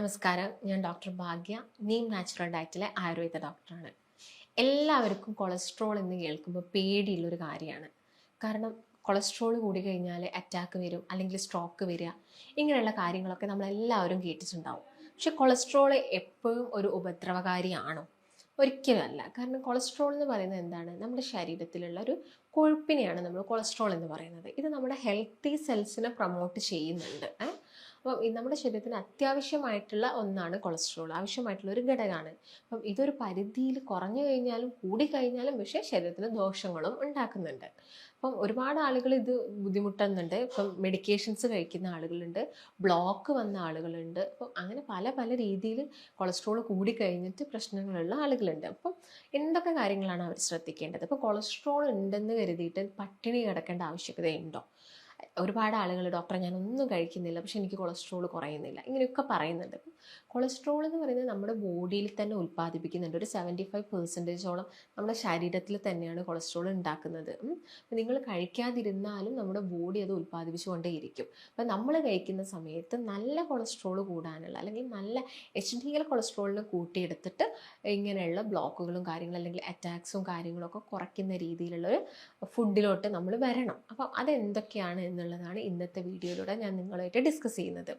നമസ്കാരം. ഞാൻ ഡോക്ടർ ഭാഗ്യ നീം നാച്ചുറൽ ഡയറ്റിലെ ആയുർവേദ ഡോക്ടറാണ്. എല്ലാവർക്കും കൊളസ്ട്രോൾ എന്ന് കേൾക്കുമ്പോൾ പേടിയുള്ളൊരു കാര്യമാണ്. കാരണം കൊളസ്ട്രോൾ കൂടി കഴിഞ്ഞാൽ അറ്റാക്ക് വരും അല്ലെങ്കിൽ സ്ട്രോക്ക് വരിക ഇങ്ങനെയുള്ള കാര്യങ്ങളൊക്കെ നമ്മളെല്ലാവരും കേട്ടിട്ടുണ്ടാവും. പക്ഷെ കൊളസ്ട്രോൾ എപ്പോഴും ഒരു ഉപദ്രവകാരിയാണോ? ഒരിക്കലുമല്ല കാരണം കൊളസ്ട്രോൾ എന്ന് പറയുന്നത് എന്താണ്? നമ്മുടെ ശരീരത്തിലുള്ള ഒരു കൊഴുപ്പിനെയാണ് നമ്മൾ കൊളസ്ട്രോൾ എന്ന് പറയുന്നത്. ഇത് നമ്മുടെ ഹെൽത്തി സെൽസിനെ പ്രൊമോട്ട് ചെയ്യുന്നുണ്ട്? അപ്പം നമ്മുടെ ശരീരത്തിന് അത്യാവശ്യമായിട്ടുള്ള ഒന്നാണ് കൊളസ്ട്രോൾ ആവശ്യമായിട്ടുള്ള ഒരു ഘടകമാണ്. അപ്പം ഇതൊരു പരിധിയിൽ കുറഞ്ഞു കഴിഞ്ഞാലും കൂടി കഴിഞ്ഞാലും പക്ഷേ ശരീരത്തിന് ദോഷങ്ങളും ഉണ്ടാക്കുന്നുണ്ട്. അപ്പം ഒരുപാട് ആളുകൾ ഇത് ബുദ്ധിമുട്ടുന്നുണ്ട്. ഇപ്പം മെഡിക്കേഷൻസ് കഴിക്കുന്ന ആളുകളുണ്ട് ബ്ലോക്ക് വന്ന ആളുകളുണ്ട്. അപ്പം അങ്ങനെ പല പല രീതിയിൽ കൊളസ്ട്രോൾ കൂടി കഴിഞ്ഞിട്ട് പ്രശ്നങ്ങളുള്ള ആളുകളുണ്ട്. അപ്പം എന്തൊക്കെ കാര്യങ്ങളാണ് അവർ ശ്രദ്ധിക്കേണ്ടത്? ഇപ്പോൾ കൊളസ്ട്രോൾ ഉണ്ടെന്ന് കരുതിയിട്ട് പട്ടിണി കിടക്കേണ്ട ആവശ്യകതയുണ്ടോ? ഒരുപാട് ആളുകൾ ഡോക്ടറെ ഞാൻ ഒന്നും കഴിക്കുന്നില്ല പക്ഷെ എനിക്ക് കൊളസ്ട്രോൾ കുറയുന്നില്ല ഇങ്ങനെയൊക്കെ പറയുന്നുണ്ട്. കൊളസ്ട്രോൾ എന്ന് പറയുന്നത് നമ്മുടെ ബോഡിയിൽ തന്നെ ഉൽപ്പാദിപ്പിക്കുന്നുണ്ട്. ഒരു സെവന്റി ഫൈവ് പെർസെന്റേജോളം നമ്മുടെ ശരീരത്തിൽ തന്നെയാണ് കൊളസ്ട്രോൾ ഉണ്ടാക്കുന്നത്. അപ്പം നിങ്ങൾ കഴിക്കാതിരുന്നാലും നമ്മുടെ ബോഡി അത് ഉൽപ്പാദിപ്പിച്ചുകൊണ്ടേയിരിക്കും. അപ്പം നമ്മൾ കഴിക്കുന്ന സമയത്ത് നല്ല കൊളസ്ട്രോൾ കൂടാനുള്ള അല്ലെങ്കിൽ നല്ല എച്ച് ഡി എൽ കൊളസ്ട്രോളിനെ കൂട്ടിയെടുത്തിട്ട് ഇങ്ങനെയുള്ള ബ്ലോക്കുകളും കാര്യങ്ങളും അല്ലെങ്കിൽ അറ്റാക്സും കാര്യങ്ങളൊക്കെ കുറയ്ക്കുന്ന രീതിയിലുള്ള ഒരു ഫുഡിലോട്ട് നമ്മൾ വരണം. അപ്പം അതെന്തൊക്കെയാണ് എന്നുള്ളതാണ് ഇന്നത്തെ വീഡിയോയിലൂടെ ഞാൻ നിങ്ങളായിട്ട് ഡിസ്കസ് ചെയ്യുന്നത്.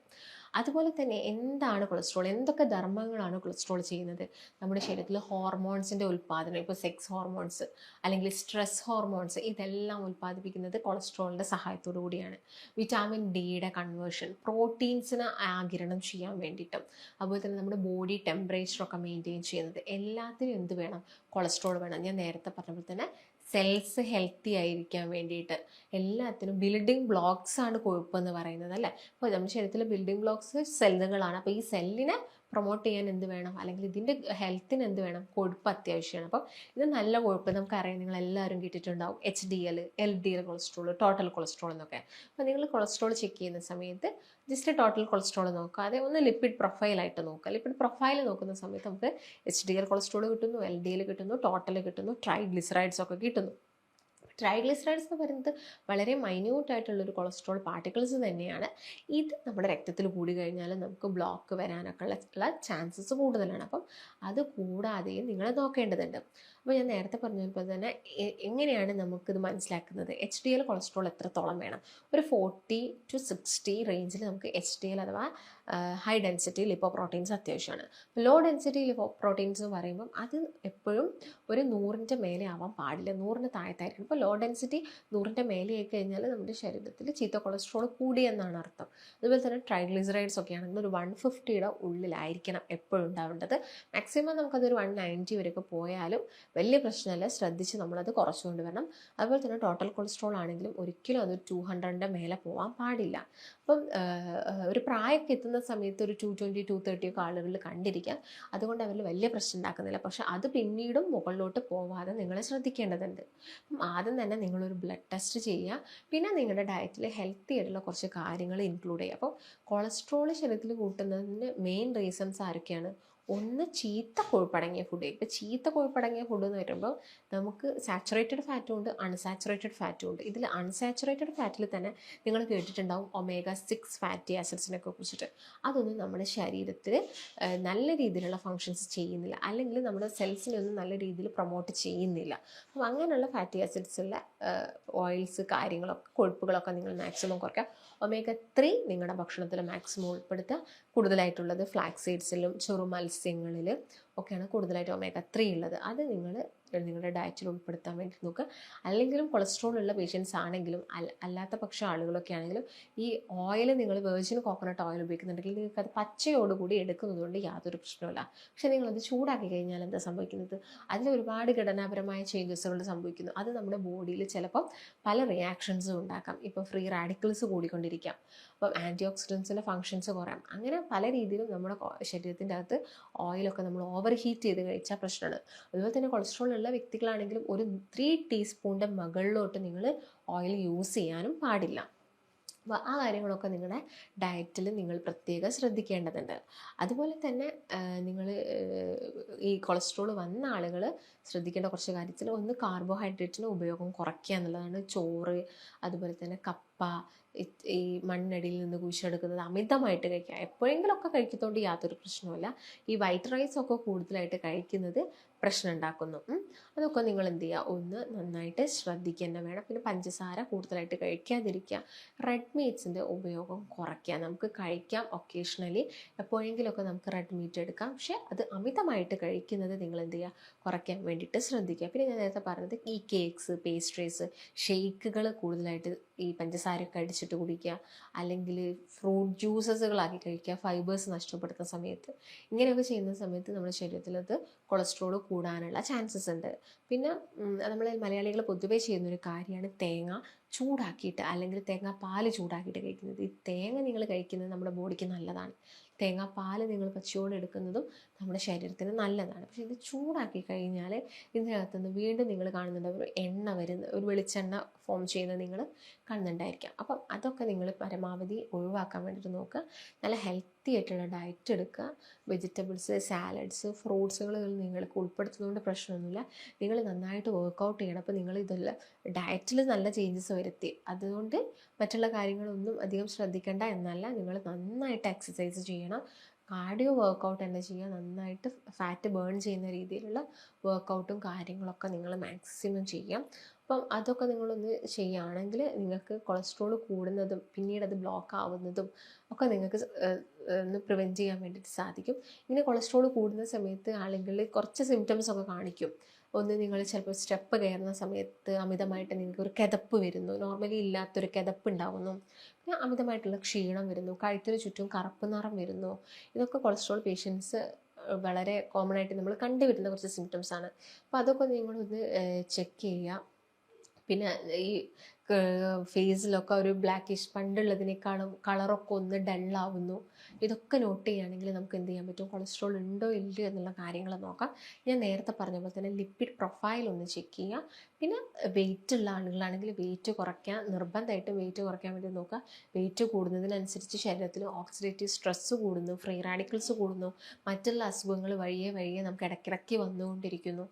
അതുപോലെ തന്നെ എന്താണ് കൊളസ്ട്രോൾ എന്തൊക്കെ ധർമ്മങ്ങളാണ് കൊളസ്ട്രോൾ ചെയ്യുന്നത്? നമ്മുടെ ശരീരത്തിൽ ഹോർമോൺസിന്റെ ഉൽപ്പാദനം ഇപ്പോൾ സെക്സ് ഹോർമോൺസ് അല്ലെങ്കിൽ സ്ട്രെസ് ഹോർമോൺസ് ഇതെല്ലാം ഉൽപ്പാദിപ്പിക്കുന്നത് കൊളസ്ട്രോളിന്റെ സഹായത്തോടു കൂടിയാണ്. വിറ്റാമിൻ ഡിയുടെ കൺവേർഷൻ പ്രോട്ടീൻസിനെ ആഗിരണം ചെയ്യാൻ വേണ്ടിയിട്ടും. അതുപോലെ തന്നെ നമ്മുടെ ബോഡി ടെമ്പറേച്ചറൊക്കെ മെയിന്റെയിൻ ചെയ്യുന്നത്. എല്ലാത്തിനും എന്ത് വേണം? കൊളസ്ട്രോൾ വേണം. ഞാൻ നേരത്തെ പറഞ്ഞ പോലെ തന്നെ സെൽസ് ഹെൽത്തി ആയിരിക്കാൻ വേണ്ടിയിട്ട് എല്ലാത്തിനും ബിൽഡിംഗ് ബ്ലോക്സ് ആണ് കൊഴുപ്പെന്ന് പറയുന്നത് അല്ലേ? അപ്പോൾ നമ്മുടെ ശരീരത്തിലെ ബിൽഡിംഗ് ബ്ലോക്സ് സെല്ലുകളാണ് അപ്പോൾ ഈ സെല്ലിനെ പ്രൊമോട്ട് ചെയ്യാൻ എന്ത് വേണം? അല്ലെങ്കിൽ ഇതിന്റെ ഹെൽത്തിന് എന്ത് വേണം? കൊഴുപ്പ് അത്യാവശ്യമാണ്. അപ്പം ഇത് നല്ല കൊഴുപ്പ് നമുക്കറിയാം. നിങ്ങൾ എല്ലാവരും കേട്ടിട്ടുണ്ടാവും H D L L D L cholesterol total cholesterol എന്നൊക്കെ. അപ്പോൾ നിങ്ങൾ കൊളസ്ട്രോൾ ചെക്ക് ചെയ്യുന്ന സമയത്ത് ജസ്റ്റ് ടോട്ടൽ കൊളസ്ട്രോൾ നോക്കാതെ ഒന്ന് ലിപ്പിഡ് പ്രൊഫൈലായിട്ട് നോക്കുക. ലിപ്പിഡ് പ്രൊഫൈൽ നോക്കുന്ന സമയത്ത് നമുക്ക് എച്ച് ഡി എൽ കൊളസ്ട്രോൾ കിട്ടുന്നു എൽ ഡി എൽ കിട്ടുന്നു ടോട്ടൽ കിട്ടുന്നു ട്രൈഗ്ലിസറൈഡ്സ് ഒക്കെ കിട്ടുന്നു. ട്രൈഗ്ലിസറൈഡ്സ് എന്ന് പറയുന്നത് വളരെ മൈന്യൂട്ടായിട്ടുള്ളൊരു കൊളസ്ട്രോൾ പാർട്ടിക്കിൾസ് തന്നെയാണ്. ഇത് നമ്മുടെ രക്തത്തിൽ കൂടി കഴിഞ്ഞാൽ നമുക്ക് ബ്ലോക്ക് വരാനൊക്കെ ഉള്ള ചാൻസസ് കൂടുതലാണ്. അപ്പം അത് കൂടാതെയും നിങ്ങൾ നോക്കേണ്ടതുണ്ട്. അപ്പോൾ ഞാൻ നേരത്തെ പറഞ്ഞപ്പോൾ തന്നെ എങ്ങനെയാണ് നമുക്കിത് മനസ്സിലാക്കുന്നത്? എച്ച് ഡി എൽ കൊളസ്ട്രോൾ എത്രത്തോളം വേണം? ഒരു ഫോർട്ടി ടു സിക്സ്റ്റി റേഞ്ചിൽ നമുക്ക് എച്ച് ഡി എൽ അഥവാ ഹൈ ഡെൻസിറ്റി ലിപ്പോ പ്രോട്ടീൻസ് അത്യാവശ്യമാണ്. ലോ ഡെൻസിറ്റി ലിപ്പോ പ്രോട്ടീൻസ് എന്ന് പറയുമ്പം അത് എപ്പോഴും ഒരു നൂറിന്റെ മേലെ ആവാൻ പാടില്ല. നൂറിന് താഴത്തായിരിക്കണം ഇപ്പോൾ ലോ ഡെൻസിറ്റി നൂറിന്റെ മേലെ ആയി കഴിഞ്ഞാൽ നമ്മുടെ ശരീരത്തിൽ ചീത്ത കൊളസ്ട്രോൾ കൂടി എന്നാണ് അർത്ഥം. അതുപോലെ തന്നെ ട്രൈഗ്ലിസറൈഡ്സ് ഒക്കെ ആണെങ്കിൽ ഒരു വൺ ഫിഫ്റ്റിയുടെ ഉള്ളിലായിരിക്കണം എപ്പോഴും ഉണ്ടാവേണ്ടത്. മാക്സിമം നമുക്കതൊരു വൺ നയന്റി വരെയൊക്കെ പോയാലും വലിയ പ്രശ്നമല്ല. ശ്രദ്ധിച്ച് നമ്മളത് കുറച്ചുകൊണ്ട് വരണം. അതുപോലെ തന്നെ ടോട്ടൽ കൊളസ്ട്രോൾ ആണെങ്കിലും ഒരിക്കലും അത് ടു ഹൺഡ്രഡിന്റെ മേലെ പോകാൻ പാടില്ല. അപ്പം ഒരു പ്രായമൊക്കെ എത്തുന്ന സമയത്ത് ഒരു ടു ട്വന്റി ടു തേർട്ടി ഒക്കെ കണ്ടിരിക്കാം. അതുകൊണ്ട് അവർ വലിയ പ്രശ്നം ഉണ്ടാക്കുന്നില്ല. പക്ഷെ അത് പിന്നീടും മുകളിലോട്ട് പോവാതെ നിങ്ങൾ ശ്രദ്ധിക്കേണ്ടതുണ്ട്. അപ്പം ആദ്യം തന്നെ നിങ്ങളൊരു ബ്ലഡ് ടെസ്റ്റ് ചെയ്യുക. പിന്നെ നിങ്ങളുടെ ഡയറ്റിൽ ഹെൽത്തി ആയിട്ടുള്ള കുറച്ച് കാര്യങ്ങൾ ഇൻക്ലൂഡ് ചെയ്യുക. അപ്പോൾ കൊളസ്ട്രോൾ ശരീരത്തിൽ കൂട്ടുന്നതിന് മെയിൻ റീസൺസ് ആരൊക്കെയാണ്? ഒന്ന് ചീത്ത കൊഴുപ്പടങ്ങിയ ഫുഡ് ഇപ്പോൾ ചീത്ത കൊഴുപ്പടങ്ങിയ ഫുഡ് എന്ന് പറയുമ്പോൾ നമുക്ക് സാച്ചുറേറ്റഡ് ഫാറ്റും ഉണ്ട് അൺസാച്ചുറേറ്റഡ് ഫാറ്റും ഉണ്ട്. ഇതിൽ അൺസാച്ചുറേറ്റഡ് ഫാറ്റിൽ തന്നെ നിങ്ങൾ കേട്ടിട്ടുണ്ടാവും ഒമേഗ സിക്സ് ഫാറ്റി ആസിഡ്സിനൊക്കെ കുറിച്ചിട്ട്. അതൊന്നും നമ്മുടെ ശരീരത്തിൽ നല്ല രീതിയിലുള്ള ഫങ്ഷൻസ് ചെയ്യുന്നില്ല. അല്ലെങ്കിൽ നമ്മുടെ സെൽസിനെ ഒന്നും നല്ല രീതിയിൽ പ്രൊമോട്ട് ചെയ്യുന്നില്ല. അപ്പം അങ്ങനെയുള്ള ഫാറ്റി ആസിഡ്സുള്ള ഓയിൽസ് കാര്യങ്ങളൊക്കെ കൊഴുപ്പുകളൊക്കെ നിങ്ങൾ മാക്സിമം കുറയ്ക്കുക. ഒമേഗ ത്രീ നിങ്ങളുടെ ഭക്ഷണത്തിൽ മാക്സിമം ഉൾപ്പെടുത്തുക. കൂടുതലായിട്ടുള്ളത് ഫ്ലാക്സ് സീഡ്സിലും ചെറു മത്സ്യങ്ങളിൽ ഒക്കെയാണ് കൂടുതലായിട്ട് ഒമേഗ ത്രീ ഉള്ളത്. അത് നിങ്ങൾ നിങ്ങളുടെ ഡയറ്റിൽ ഉൾപ്പെടുത്താൻ വേണ്ടി നോക്കുക. അല്ലെങ്കിലും കൊളസ്ട്രോൾ ഉള്ള പേഷ്യൻസ് ആണെങ്കിലും അല്ല- അല്ലാത്ത പക്ഷം ആളുകളൊക്കെ ആണെങ്കിലും ഈ ഓയിൽ നിങ്ങൾ വേർജിന് കോക്കനട്ട് ഓയിൽ ഉപയോഗിക്കുന്നുണ്ടെങ്കിൽ നിങ്ങൾക്ക് അത് പച്ചയോടുകൂടി എടുക്കുന്നതുകൊണ്ട് യാതൊരു പ്രശ്നമില്ല പക്ഷെ നിങ്ങളത് ചൂടാക്കി കഴിഞ്ഞാൽ എന്താ സംഭവിക്കുന്നത്? അതിൽ ഒരുപാട് ഘടനാപരമായ ചേഞ്ചസുകൾ സംഭവിക്കുന്നു. അത് നമ്മുടെ ബോഡിയിൽ ചിലപ്പം പല റിയാക്ഷൻസും ഉണ്ടാക്കാം. ഇപ്പോൾ ഫ്രീ റാഡിക്കിൾസ് കൂടിക്കൊണ്ടിരിക്കാം. അപ്പം ആന്റി ഓക്സിഡൻസിന്റെ ഫങ്ഷൻസ് കുറയാം. അങ്ങനെ പല രീതിയിലും നമ്മുടെ ശരീരത്തിന്റെ അകത്ത് ഓയിലൊക്കെ നമ്മൾ ഓവർ ഹീറ്റ് ചെയ്ത് കഴിച്ചാൽ പ്രശ്നമാണ്. അതുപോലെ തന്നെ കൊളസ്ട്രോൾ ഉള്ള വ്യക്തികളാണെങ്കിലും ഒരു ത്രീ ടീസ്പൂണിന്റെ മുകളിലോട്ട് നിങ്ങൾ ഓയിൽ യൂസ് ചെയ്യാനും പാടില്ല. അപ്പോൾ ആ കാര്യങ്ങളൊക്കെ നിങ്ങളുടെ ഡയറ്റിൽ നിങ്ങൾ പ്രത്യേകം ശ്രദ്ധിക്കേണ്ടതുണ്ട്. അതുപോലെ തന്നെ നിങ്ങൾ ഈ കൊളസ്ട്രോൾ വന്ന ആളുകൾ ശ്രദ്ധിക്കേണ്ട കുറച്ച് കാര്യത്തിൽ ഒന്ന് കാർബോഹൈഡ്രേറ്റിന്റെ ഉപയോഗം കുറയ്ക്കുക എന്നുള്ളതാണ് ചോറ് അതുപോലെ തന്നെ കപ്പ ഈ- മണ്ണടിയിൽ നിന്ന് കുഴിച്ചെടുക്കുന്നത് അമിതമായിട്ട് കഴിക്കുക. എപ്പോഴെങ്കിലുമൊക്കെ കഴിക്കുന്നതുകൊണ്ട് യാതൊരു പ്രശ്നവുമില്ല. ഈ വൈറ്റ് റൈസ് ഒക്കെ കൂടുതലായിട്ട് കഴിക്കുന്നത് പ്രശ്നം ഉണ്ടാക്കുന്നു അതൊക്കെ നിങ്ങൾ എന്ത് ചെയ്യുക ഒന്ന് നന്നായിട്ട് ശ്രദ്ധിക്കുക തന്നെ വേണം. പിന്നെ പഞ്ചസാര കൂടുതലായിട്ട് കഴിക്കാതിരിക്കുക. റെഡ് മീറ്റ്സിന്റെ ഉപയോഗം കുറയ്ക്കുക. നമുക്ക് കഴിക്കാം ഒക്കേഷണലി എപ്പോഴെങ്കിലുമൊക്കെ നമുക്ക് റെഡ് മീറ്റ് എടുക്കാം. പക്ഷേ അത് അമിതമായിട്ട് കഴിക്കുന്നത് നിങ്ങൾ എന്ത് ചെയ്യുക കുറയ്ക്കാൻ വേണ്ടിയിട്ട് ശ്രദ്ധിക്കുക. പിന്നെ ഞാൻ നേരത്തെ പറഞ്ഞത് ഈ കേക്ക്സ് പേസ്ട്രീസ് ഷെയ്ക്കുകൾ കൂടുതലായിട്ട് ഈ പഞ്ചസാരയൊക്കെ അടിച്ചിട്ട് കുടിക്കുക. അല്ലെങ്കിൽ ഫ്രൂട്ട് ജ്യൂസസുകളാക്കി കഴിക്കുക. ഫൈബേഴ്സ് നഷ്ടപ്പെടുത്തുന്ന സമയത്ത്. ഇങ്ങനെയൊക്കെ ചെയ്യുന്ന സമയത്ത് നമ്മുടെ ശരീരത്തിൽ അത് കൊളസ്ട്രോൾ കൂടാനുള്ള ചാൻസസ് ഉണ്ട്. പിന്നെ നമ്മൾ മലയാളികൾ പൊതുവേ ചെയ്യുന്നൊരു കാര്യമാണ് തേങ്ങ ചൂടാക്കിയിട്ട് അല്ലെങ്കിൽ തേങ്ങ പാൽ ചൂടാക്കിയിട്ട് കഴിക്കുന്നത്. ഈ തേങ്ങ നിങ്ങൾ കഴിക്കുന്നത് നമ്മുടെ ബോഡിക്ക് നല്ലതാണ്. തേങ്ങ പാൽ നിങ്ങൾ പച്ചയോടെ എടുക്കുന്നതും നമ്മുടെ ശരീരത്തിന് നല്ലതാണ്. പക്ഷേ ഇത് ചൂടാക്കി കഴിഞ്ഞാൽ ഇതിനകത്തുനിന്ന് വീണ്ടും നിങ്ങൾ കാണുന്നുണ്ട് ഒരു എണ്ണ വരുന്ന ഒരു വെളിച്ചെണ്ണ ഫോം ചെയ്യുന്നത് നിങ്ങൾ കാണുന്നുണ്ടായിരിക്കാം. അപ്പം അതൊക്കെ നിങ്ങൾ പരമാവധി ഒഴിവാക്കാൻ വേണ്ടിയിട്ട് നോക്കുക. നല്ല ഹെൽത്തി ആയിട്ടുള്ള ഡയറ്റ് എടുക്കുക. വെജിറ്റബിൾസ് സാലഡ്സ് ഫ്രൂട്ട്സുകൾ നിങ്ങൾക്ക് ഉൾപ്പെടുത്തുന്നതുകൊണ്ട് പ്രശ്നമൊന്നുമില്ല. നിങ്ങൾ നന്നായിട്ട് വർക്കൗട്ട് ചെയ്യണം. അപ്പോൾ നിങ്ങൾ ഇതെല്ലാം ഡയറ്റിൽ നല്ല ചേഞ്ചസ് വരുത്തി. അതുകൊണ്ട് മറ്റുള്ള കാര്യങ്ങളൊന്നും അധികം ശ്രദ്ധിക്കേണ്ട എന്നല്ല. നിങ്ങൾ നന്നായിട്ട് എക്സസൈസ് ചെയ്യണം. കാർഡിയോ വർക്കൗട്ട് തന്നെ ചെയ്യുക. നന്നായിട്ട് ഫാറ്റ് ബേൺ ചെയ്യുന്ന രീതിയിലുള്ള വർക്കൗട്ടും കാര്യങ്ങളൊക്കെ നിങ്ങൾ മാക്സിമം ചെയ്യാം. അപ്പം അതൊക്കെ നിങ്ങളൊന്ന് ചെയ്യുകയാണെങ്കിൽ നിങ്ങൾക്ക് കൊളസ്ട്രോൾ കൂടുന്നതും പിന്നീട് അത് ബ്ലോക്ക് ആവുന്നതും ഒക്കെ നിങ്ങൾക്ക് ഒന്ന് പ്രിവെന്റ് ചെയ്യാൻ വേണ്ടിയിട്ട് സാധിക്കും. ഇങ്ങനെ കൊളസ്ട്രോൾ കൂടുന്ന സമയത്ത് ആളുകളിൽ കുറച്ച് സിംറ്റംസ് ഒക്കെ കാണിക്കും. ഒന്ന് നിങ്ങൾ ചിലപ്പോൾ സ്റ്റെപ്പ് കയറുന്ന സമയത്ത് അമിതമായിട്ട് നിങ്ങൾക്ക് ഒരു കിതപ്പ് വരുന്നു. നോർമലി ഇല്ലാത്തൊരു കിതപ്പ് ഉണ്ടാകുന്നു പിന്നെ അമിതമായിട്ടുള്ള ക്ഷീണം വരുന്നു. കഴുത്തിന് ചുറ്റും കറുപ്പ് നിറം വരുന്നു. ഇതൊക്കെ കൊളസ്ട്രോൾ പേഷ്യൻസ് വളരെ കോമൺ ആയിട്ട് നമ്മൾ കണ്ടുവരുന്ന കുറച്ച് സിംറ്റംസ് ആണ്. അപ്പോൾ അതൊക്കെ നിങ്ങളൊന്ന് ചെക്ക് ചെയ്യുക. പിന്നെ ഈ ഫേസിലൊക്കെ ഒരു ബ്ലാക്കിഷ് പണ്ടുള്ളതിനേക്കാളും കളറൊക്കെ ഒന്ന് ഡള്ളാവുന്നു ഇതൊക്കെ നോട്ട് ചെയ്യുകയാണെങ്കിൽ നമുക്ക് എന്ത് ചെയ്യാൻ പറ്റും? കൊളസ്ട്രോൾ ഉണ്ടോ ഇല്ലയോ എന്നുള്ള കാര്യങ്ങൾ നോക്കാം. ഞാൻ നേരത്തെ പറഞ്ഞ പോലെ തന്നെ ലിപ്പിഡ് പ്രൊഫൈൽ ഒന്ന് ചെക്ക് ചെയ്യുക. പിന്നെ വെയിറ്റ് ഉള്ള ആളുകളാണെങ്കിൽ വെയിറ്റ് കുറയ്ക്കാൻ നിർബന്ധമായിട്ടും വെയിറ്റ് കുറയ്ക്കാൻ വേണ്ടി നോക്കുക. വെയിറ്റ് കൂടുന്നതിനനുസരിച്ച് ശരീരത്തിൽ ഓക്സിഡേറ്റീവ് സ്ട്രെസ്സ് കൂടുന്നു ഫ്രീ റാഡിക്കൽസ് കൂടുന്നു. മറ്റുള്ള അസുഖങ്ങൾ വഴിയെ വഴിയെ നമുക്ക് ഇടയ്ക്കിടയ്ക്ക് വന്നുകൊണ്ടിരിക്കുന്നു.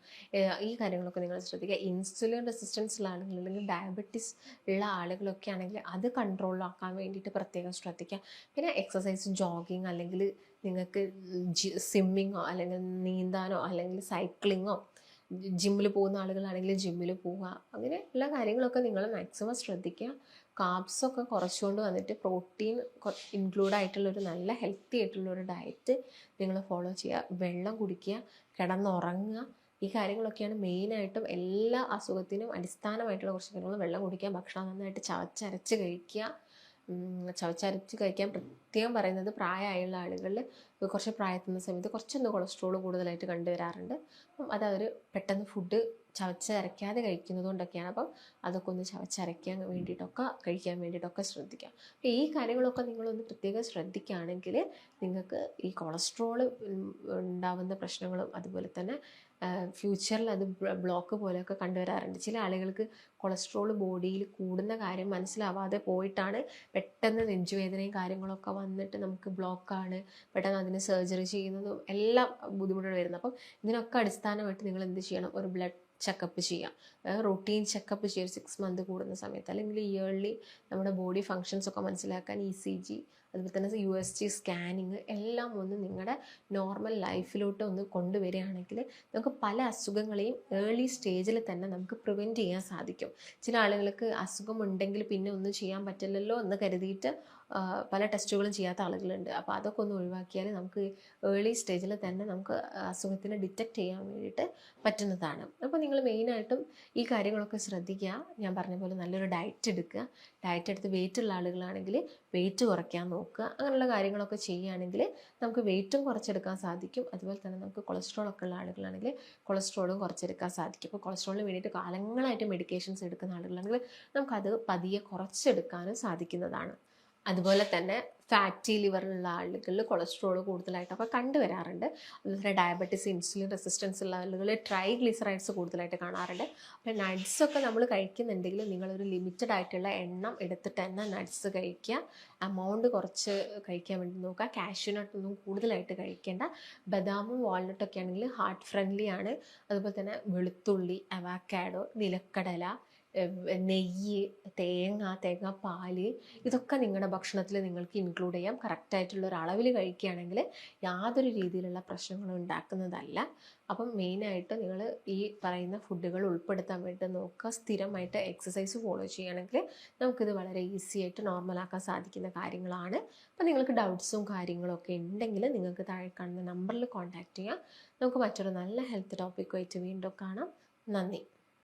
ഈ കാര്യങ്ങളൊക്കെ നിങ്ങൾ ശ്രദ്ധിക്കുക. ഇൻസുലിൻ റെസിസ്റ്റൻസ് ഉള്ള ഡയബറ്റിസ് ഡയബറ്റീസ് ഉള്ള ആളുകളൊക്കെ ആണെങ്കിൽ അത് കൺട്രോളാക്കാൻ വേണ്ടിയിട്ട് പ്രത്യേകം ശ്രദ്ധിക്കുക. പിന്നെ എക്സസൈസ് ജോഗിങ് അല്ലെങ്കിൽ നിങ്ങൾക്ക് സ്വിമ്മിങ്ങോ അല്ലെങ്കിൽ നീന്താനോ അല്ലെങ്കിൽ സൈക്ലിങ്ങോ ജിമ്മിൽ പോകുന്ന ആളുകളാണെങ്കിൽ ജിമ്മിൽ പോവുക. അങ്ങനെ ഉള്ള കാര്യങ്ങളൊക്കെ നിങ്ങൾ മാക്സിമം ശ്രദ്ധിക്കുക. കാപ്സൊക്കെ കുറച്ചുകൊണ്ട് വന്നിട്ട് പ്രോട്ടീൻ ഇൻക്ലൂഡ് ആയിട്ടുള്ള ഒരു നല്ല ഹെൽത്തി ആയിട്ടുള്ള ഒരു ഡയറ്റ് നിങ്ങൾ ഫോളോ ചെയ്യുക. വെള്ളം കുടിക്കുക കിടന്നുറങ്ങുക ഈ കാര്യങ്ങളൊക്കെയാണ് മെയിനായിട്ടും എല്ലാ അസുഖത്തിനും അടിസ്ഥാനമായിട്ടുള്ള കുറച്ച് കാര്യങ്ങൾ വെള്ളം കുടിക്കുക ഭക്ഷണം നന്നായിട്ട് ചവച്ചരച്ച് കഴിക്കുക. ചവച്ചരച്ച് കഴിക്കാൻ പ്രത്യേകം പറയുന്നത് പ്രായമായുള്ള ആളുകളിൽ കുറച്ച് പ്രായത്തുന്ന സമയത്ത് കുറച്ചൊന്ന് കൊളസ്ട്രോൾ കൂടുതലായിട്ട് കണ്ടുവരാറുണ്ട്. അപ്പം അത് അവർ പെട്ടെന്ന് ഫുഡ് ചവച്ചരയ്ക്കാതെ കഴിക്കുന്നതുകൊണ്ടൊക്കെയാണ്. അപ്പം അതൊക്കെ ഒന്ന് ചവച്ചരയ്ക്കാൻ വേണ്ടിയിട്ടൊക്കെ കഴിക്കാൻ വേണ്ടിയിട്ടൊക്കെ ശ്രദ്ധിക്കുക. അപ്പോൾ ഈ കാര്യങ്ങളൊക്കെ നിങ്ങളൊന്ന് പ്രത്യേകം ശ്രദ്ധിക്കുകയാണെങ്കിൽ നിങ്ങൾക്ക് ഈ കൊളസ്ട്രോൾ ഉണ്ടാവുന്ന പ്രശ്നങ്ങളും അതുപോലെ തന്നെ ഫ്യൂച്ചറിൽ അത് ബ്ലോക്ക് പോലെയൊക്കെ കണ്ടുവരാറുണ്ട്. ചില ആളുകൾക്ക് കൊളസ്ട്രോൾ ബോഡിയിൽ കൂടുന്ന കാര്യം മനസ്സിലാവാതെ പോയിട്ടാണ് പെട്ടെന്ന് നെഞ്ചുവേദനയും കാര്യങ്ങളൊക്കെ വന്നിട്ട് നമുക്ക് ബ്ലോക്കാണ് പെട്ടെന്ന് അതിന് സർജറി ചെയ്യുന്നതും എല്ലാം ബുദ്ധിമുട്ടുകൾ വരുന്നത്. അപ്പം ഇതിനൊക്കെ അടിസ്ഥാനമായിട്ട് നിങ്ങൾ എന്ത് ചെയ്യണം? ഒരു ബ്ലഡ് ചെക്കപ്പ് ചെയ്യാം. റൊട്ടീൻ ചെക്കപ്പ് ചെയ്യുക സിക്സ് മന്ത് കൂടുന്ന സമയത്ത്. അല്ലെങ്കിൽ ഇയർലി നമ്മുടെ ബോഡി ഫങ്ഷൻസ് ഒക്കെ മനസ്സിലാക്കാൻ ഇ സി ജി അതുപോലെ തന്നെ യു എസ് ജി സ്കാനിങ് എല്ലാം ഒന്ന് നിങ്ങളുടെ നോർമൽ ലൈഫിലോട്ട് ഒന്ന് കൊണ്ടുവരികയാണെങ്കിൽ നമുക്ക് പല അസുഖങ്ങളെയും ഏർലി സ്റ്റേജിൽ തന്നെ നമുക്ക് പ്രിവെന്റ് ചെയ്യാൻ സാധിക്കും. ചില ആളുകൾക്ക് അസുഖമുണ്ടെങ്കിൽ പിന്നെ ഒന്നും ചെയ്യാൻ പറ്റില്ലല്ലോ എന്ന് കരുതിയിട്ട് പല ടെസ്റ്റുകളും ചെയ്യാത്ത ആളുകളുണ്ട്. അപ്പോൾ അതൊക്കെ ഒന്ന് ഒഴിവാക്കിയാൽ നമുക്ക് ഏർലി സ്റ്റേജിൽ തന്നെ നമുക്ക് അസുഖത്തിനെ ഡിറ്റക്റ്റ് ചെയ്യാൻ വേണ്ടിയിട്ട് പറ്റുന്നതാണ്. അപ്പോൾ നിങ്ങൾ മെയിനായിട്ടും ഈ കാര്യങ്ങളൊക്കെ ശ്രദ്ധിക്കുക. ഞാൻ പറഞ്ഞ പോലെ നല്ലൊരു ഡയറ്റ് എടുക്കുക. ഡയറ്റ് എടുത്ത് വെയിറ്റ് ഉള്ള ആളുകളാണെങ്കിൽ വെയിറ്റ് കുറയ്ക്കാൻ നോക്കുക. അങ്ങനെയുള്ള കാര്യങ്ങളൊക്കെ ചെയ്യുകയാണെങ്കിൽ നമുക്ക് വെയിറ്റും കുറച്ചെടുക്കാൻ സാധിക്കും. അതുപോലെ തന്നെ നമുക്ക് കൊളസ്ട്രോൾ ഒക്കെ ഉള്ള ആളുകളാണെങ്കിൽ കൊളസ്ട്രോളും കുറച്ചെടുക്കാൻ സാധിക്കും. ഇപ്പോൾ കൊളസ്ട്രോളിന് വേണ്ടിയിട്ട് കാലങ്ങളായിട്ട് മെഡിക്കേഷൻസ് എടുക്കുന്ന ആളുകളാണെങ്കിൽ നമുക്കത് പതിയെ കുറച്ചെടുക്കാനും സാധിക്കുന്നതാണ്. അതുപോലെ തന്നെ ഫാറ്റി ലിവറിലുള്ള ആളുകളിൽ കൊളസ്ട്രോൾ കൂടുതലായിട്ടൊക്കെ കണ്ടുവരാറുണ്ട് അതുപോലെ ഡയബറ്റിസ് ഇൻസുലിൻ റെസിസ്റ്റൻസ് ഉള്ള ആളുകൾ ട്രൈഗ്ലിസറൈഡ്സ് കൂടുതലായിട്ട് കാണാറുണ്ട്. അപ്പോൾ നട്ട്സൊക്കെ നമ്മൾ കഴിക്കുന്നുണ്ടെങ്കിൽ നിങ്ങളൊരു ലിമിറ്റഡ് ആയിട്ടുള്ള എണ്ണം എടുത്തിട്ട് തന്നെ നട്ട്സ് കഴിക്കുക. എമൗണ്ട് കുറച്ച് കഴിക്കാൻ വേണ്ടി നോക്കുക. കാഷ്യൂ നട്ടൊന്നും കൂടുതലായിട്ട് കഴിക്കേണ്ട. ബദാമും വാൾനട്ടൊക്കെ ആണെങ്കിൽ ഹാർട്ട് ഫ്രണ്ട്ലി ആണ്. അതുപോലെ തന്നെ വെളുത്തുള്ളി അവാക്കാഡോ നിലക്കടല നെയ്യ് തേങ്ങ പാൽ ഇതൊക്കെ നിങ്ങളുടെ ഭക്ഷണത്തിൽ നിങ്ങൾക്ക് ഇൻക്ലൂഡ് ചെയ്യാം. കറക്റ്റായിട്ടുള്ള ഒരു അളവിൽ കഴിക്കുകയാണെങ്കിൽ യാതൊരു രീതിയിലുള്ള പ്രശ്നങ്ങളും ഉണ്ടാക്കുന്നതല്ല. അപ്പം മെയിനായിട്ട് നിങ്ങൾ ഈ പറയുന്ന ഫുഡുകൾ ഉൾപ്പെടുത്താൻ വേണ്ടി നോക്കുക. സ്ഥിരമായിട്ട് എക്സസൈസ് ഫോളോ ചെയ്യുകയാണെങ്കിൽ നമുക്കിത് വളരെ ഈസി ആയിട്ട് നോർമലാക്കാൻ സാധിക്കുന്ന കാര്യങ്ങളാണ്. അപ്പം നിങ്ങൾക്ക് ഡൗട്ട്സും കാര്യങ്ങളും ഒക്കെ ഉണ്ടെങ്കിൽ നിങ്ങൾക്ക് താഴെ കാണുന്ന നമ്പറിൽ കോൺടാക്റ്റ് ചെയ്യാം. നമുക്ക് മറ്റൊരു നല്ല ഹെൽത്ത് ടോപ്പിക്കുമായിട്ട് വീണ്ടും കാണാം. നന്ദി.